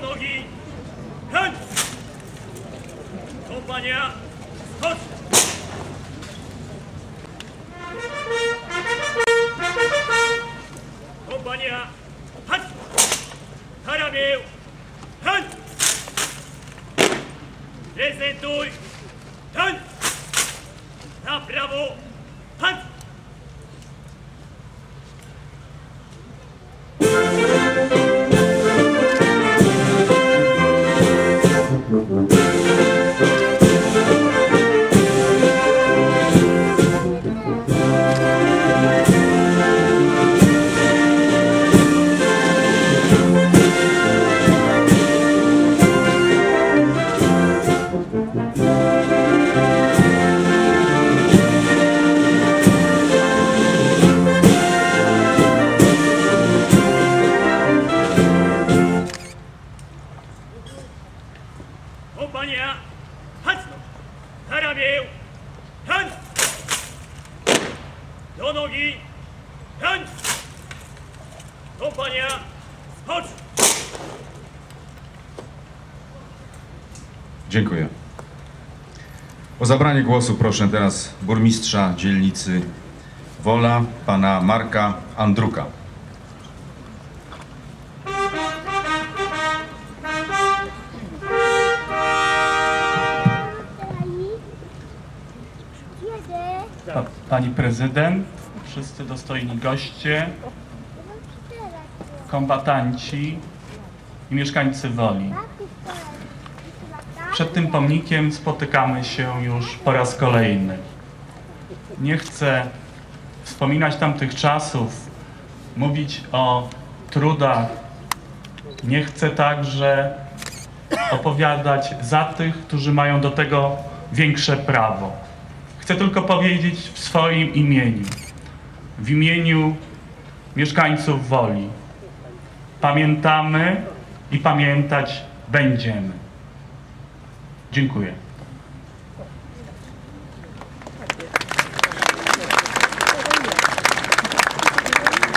Do nogi! Chodź! Kompania, chodź! Kompania, chodź! Na ramię! Chodź! Prezentuj! Chodź! Na prawo! Chodź! Kompania, chodź! Dziękuję. O zabranie głosu proszę teraz burmistrza dzielnicy Wola, pana Marka Andruka. Pa, pani prezydent, wszyscy dostojni goście, kombatanci i mieszkańcy Woli. Przed tym pomnikiem spotykamy się już po raz kolejny. Nie chcę wspominać tamtych czasów, mówić o trudach. Nie chcę także opowiadać za tych, którzy mają do tego większe prawo. Chcę tylko powiedzieć w swoim imieniu, w imieniu mieszkańców Woli. Pamiętamy i pamiętać będziemy. Dziękuję.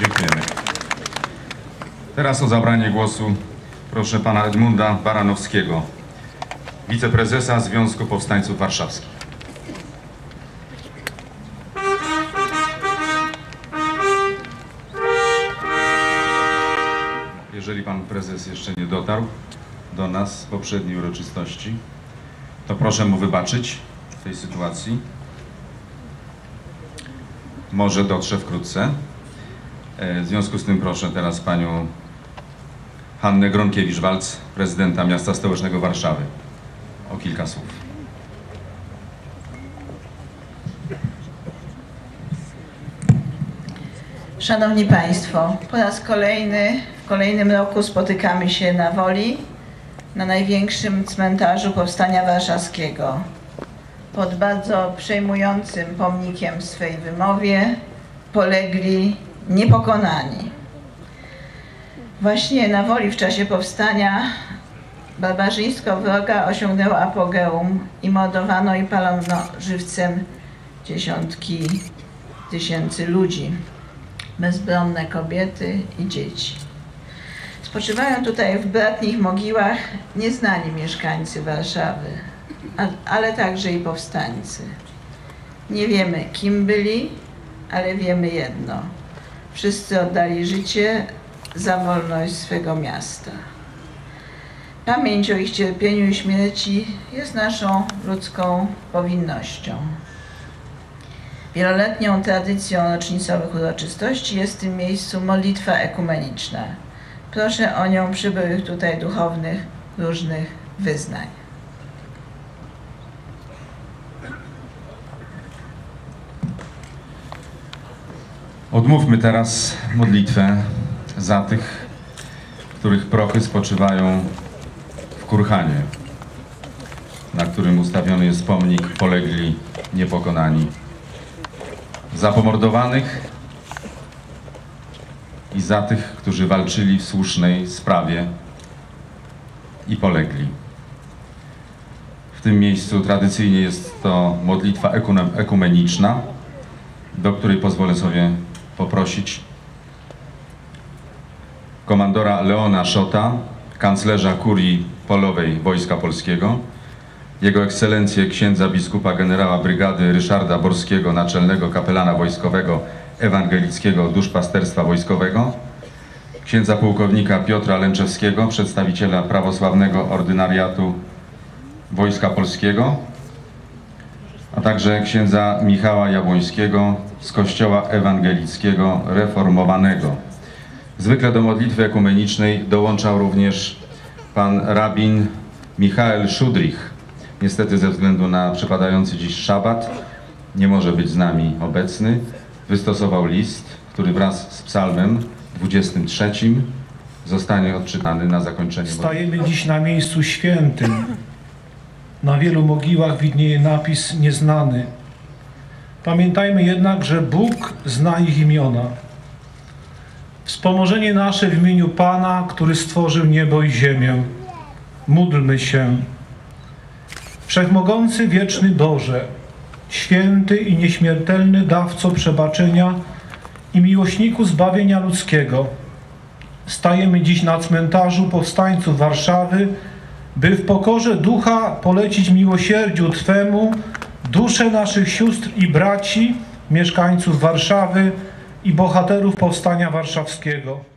Dziękujemy. Teraz o zabranie głosu proszę pana Edmunda Baranowskiego, wiceprezesa Związku Powstańców Warszawskich. Jeżeli pan prezes jeszcze nie dotarł do nas z poprzedniej uroczystości, to proszę mu wybaczyć w tej sytuacji. Może dotrze wkrótce. E, W związku z tym proszę teraz panią Hannę Gronkiewicz-Walc, prezydenta miasta stołecznego Warszawy, o kilka słów. Szanowni Państwo, po raz kolejny, w kolejnym roku spotykamy się na Woli, na największym cmentarzu Powstania Warszawskiego. Pod bardzo przejmującym pomnikiem swej wymowie polegli niepokonani. Właśnie na Woli w czasie powstania barbarzyństwo wroga osiągnęło apogeum i mordowano i palono żywcem dziesiątki tysięcy ludzi bezbronne kobiety i dzieci. Spoczywają tutaj w bratnich mogiłach nieznani mieszkańcy Warszawy, ale także i powstańcy. Nie wiemy, kim byli, ale wiemy jedno. Wszyscy oddali życie za wolność swego miasta. Pamięć o ich cierpieniu i śmierci jest naszą ludzką powinnością. Wieloletnią tradycją rocznicowych uroczystości jest w tym miejscu modlitwa ekumeniczna. Proszę o nią przybyłych tutaj duchownych różnych wyznań. Odmówmy teraz modlitwę za tych, których prochy spoczywają w Kurhanie, na którym ustawiony jest pomnik polegli niepokonani. Za pomordowanych i za tych, którzy walczyli w słusznej sprawie i polegli. W tym miejscu tradycyjnie jest to modlitwa ekumeniczna, do której pozwolę sobie poprosić komandora Leona Szota, kanclerza kurii polowej Wojska Polskiego, jego ekscelencję księdza biskupa generała brygady Ryszarda Borskiego, naczelnego kapelana wojskowego ewangelickiego duszpasterstwa wojskowego, księdza pułkownika Piotra Lęczewskiego, przedstawiciela prawosławnego ordynariatu Wojska Polskiego, a także księdza Michała Jabłońskiego z Kościoła Ewangelickiego Reformowanego. Zwykle do modlitwy ekumenicznej dołączał również pan rabin Michael Szudrich. Niestety ze względu na przypadający dziś szabat nie może być z nami obecny. Wystosował list, który wraz z psalmem 23 zostanie odczytany na zakończenie. Stajemy dziś na miejscu świętym. Na wielu mogiłach widnieje napis nieznany. Pamiętajmy jednak, że Bóg zna ich imiona. Wspomożenie nasze w imieniu Pana, który stworzył niebo i ziemię. Módlmy się. Wszechmogący wieczny Boże, święty i nieśmiertelny dawco przebaczenia i miłośniku zbawienia ludzkiego. Stajemy dziś na cmentarzu powstańców Warszawy, by w pokorze ducha polecić miłosierdziu Twemu dusze naszych sióstr i braci, mieszkańców Warszawy i bohaterów powstania warszawskiego.